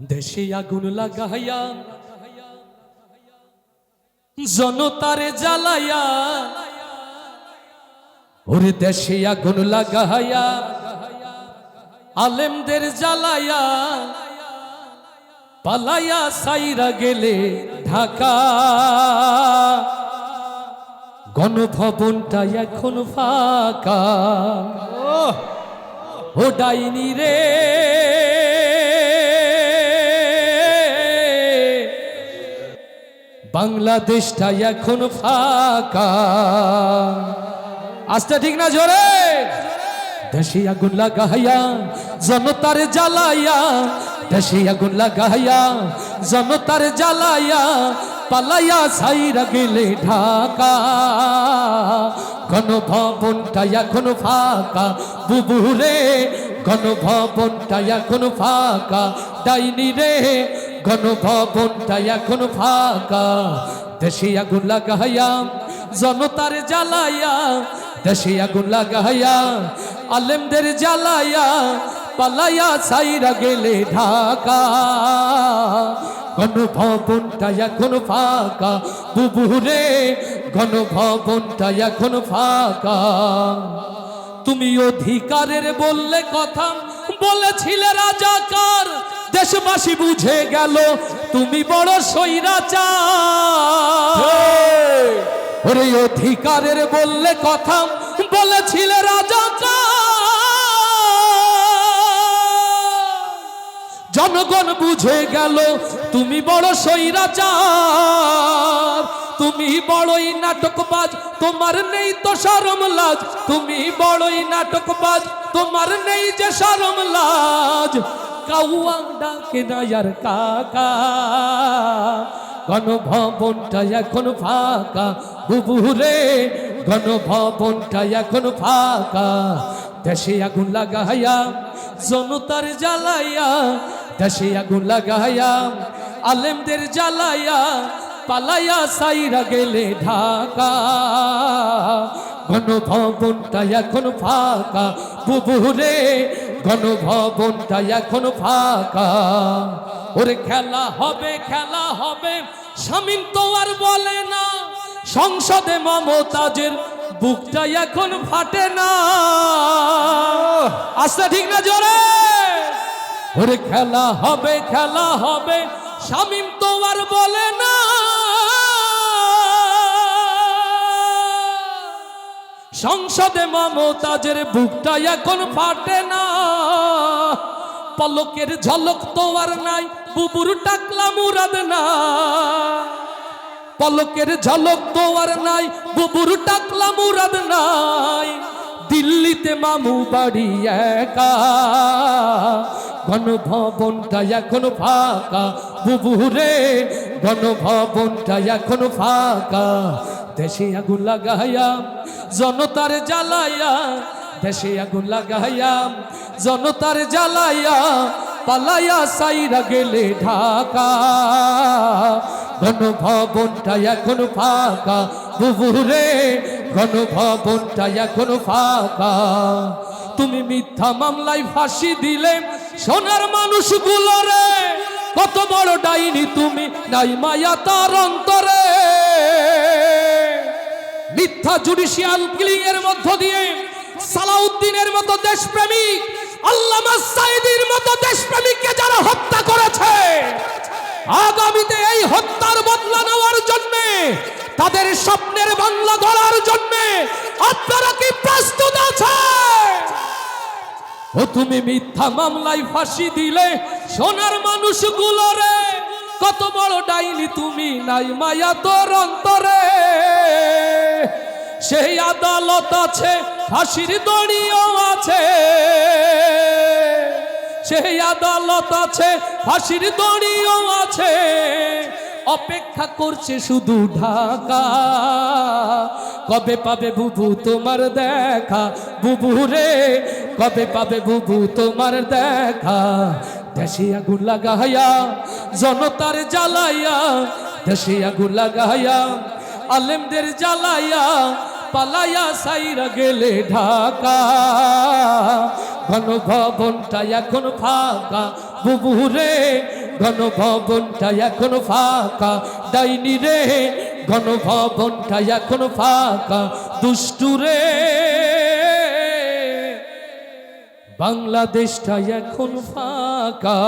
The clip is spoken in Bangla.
দেশে আগুন লাগাইয়া, জনতারে জ্বালাইয়া, ওরে দেশে আগুন লাগাইয়া, আলেমদের জ্বালাইয়া, পালাইয়া সাইরা গেলে ঢাকা। গণভবনটা এখন ফাঁকা। ও ডাইনি রে। বাংলাদেশটা এখন ফাঁকা। আস্তে ঠিক না জোরে? দেশে আগুন লাগাইয়া, জনতার জ্বালাইয়া, দেশে আগুন লাগাইয়া, জনতার জ্বালাইয়া, পালাইয়া সাইরা গেলে ঢাকা। গণভবনটা এখন ফাঁকা বুবুরে গণভবনটা এখন ফাঁকা। ডাইনি রে গণভবনটা এখন ফাঁকা। দেশে আগুন লাগাইয়া, জনতার জ্বালাইয়া, দেশে আগুন লাগাইয়া, আলেমদের জ্বালাইয়া, পালাইয়া সাইরা গেলে ঢাকা। গণভবনটা এখন ফাঁকা বুবুরে গণভবনটা এখন ফাঁকা। তুমি অধিকারের বললে কথা, বলেছিলে রাজাকার। দেশবাসী বুঝে গেল তুমি বড় সৈরাচার ওরে অধিকারের বললে কথা বলেছিলে রাজাকার জনগণ বুঝে গেল তুমি বড় সৈরাচার তুমি বড়ই নাটকবাজ তোমার নেই তো সরম লাজ তুমি বড়ই নাটকবাজ তোমার নেই যে সরম লাজ কাউয়া ডাকে না আর কাকা। গণভবনটা এখন ফাঁকা, বুবুরে, গণভবনটা এখন ফাঁকা। দেশে আগুন লাগাইয়া, জনতার জ্বালাইয়া, দেশে আগুন লাগাইয়া, আলেমদের জ্বালাইয়া, পালাইয়া সাইরা গেলে ঢাকা। গণভবনটা এখন ফাঁকা, বুবুরে গণভবনটা এখন ফাঁকা। ওরে, খেলা হবে খেলা হবে। স্বামীন তো আর বলে না। সংসদে মমতাজের বুকটা এখন ফাটে না। আসতে ঠিক না জোরে? ওরে, খেলা হবে খেলা হবে। শামিম তো আর বলে না। সংসদে মমতাজের বুকটা এখন ফাটে না। পলকের ঝলক তো আর নাই, বুবুর টাকলা মুরাদ না। পলকের ঝলক তো আর নাই, বুবুর টাকলা মুরাদ নাই। দিল্লিতে মামু বাড়ি একা, গণভবনটা এখন ফাঁকা। বুবুরে, গণভবনটা এখন ফাঁকা। দেশে আগুন লাগাইয়া জনতার জ্বালাইয়া দেশে আগুন লাগাইয়া জনতার জ্বালাইয়া পালাইয়া সাইরা গেলে ঢাকা। গণভবনটা এখন ফাঁকা, বুবুরে গণভবনটা এখন ফাঁকা। তুমি মিথ্যা মামলায় ফাঁসি দিলে, সোনার মানুষগুলো রে, কত বড় ডাইনি তুমি, নাই মায়া তার অন্তরে। মিথ্যা জুডিশিয়াল কিলিং এর মধ্য দিয়ে সালাউদ্দিনের মতো দেশপ্রেমিক আগামীতে তাদের স্বপ্নের বাংলা গড়ার জন্য আপনারা কি প্রস্তুত ও তুমি মিথ্যা মামলায় ফাঁসি দিলে, সোনার মানুষগুলো রে, কত বড় ডাইনি তুমি নাই মায়া তোর অন্তরে। সেই আদালত আছে, ফাঁসির দড়িও আছে। সেই আদালত আছে, ফাঁসির দড়িও আছে। অপেক্ষা করছে শুধু ঢাকা। কবে পাবে বুবু তোমার দেখা? বুবু রে, কবে পাবে বুবু তোমার দেখা? দেশে আগুন লাগাইয়া, জনতার জ্বালাইয়া, দেশে আগুন লাগাইয়া, আলেমদের জ্বালাইয়া পালাইয়া সাইরা গেলে ঢাকা। গণভবনটা এখন ফাঁকা, বুবুরে। গণভবনটা এখন ফাঁকা, ডাইনি রে। গণভবনটা এখন ফাঁকা দুষ্টুরে বাংলাদেশটা এখন ফাঁকা।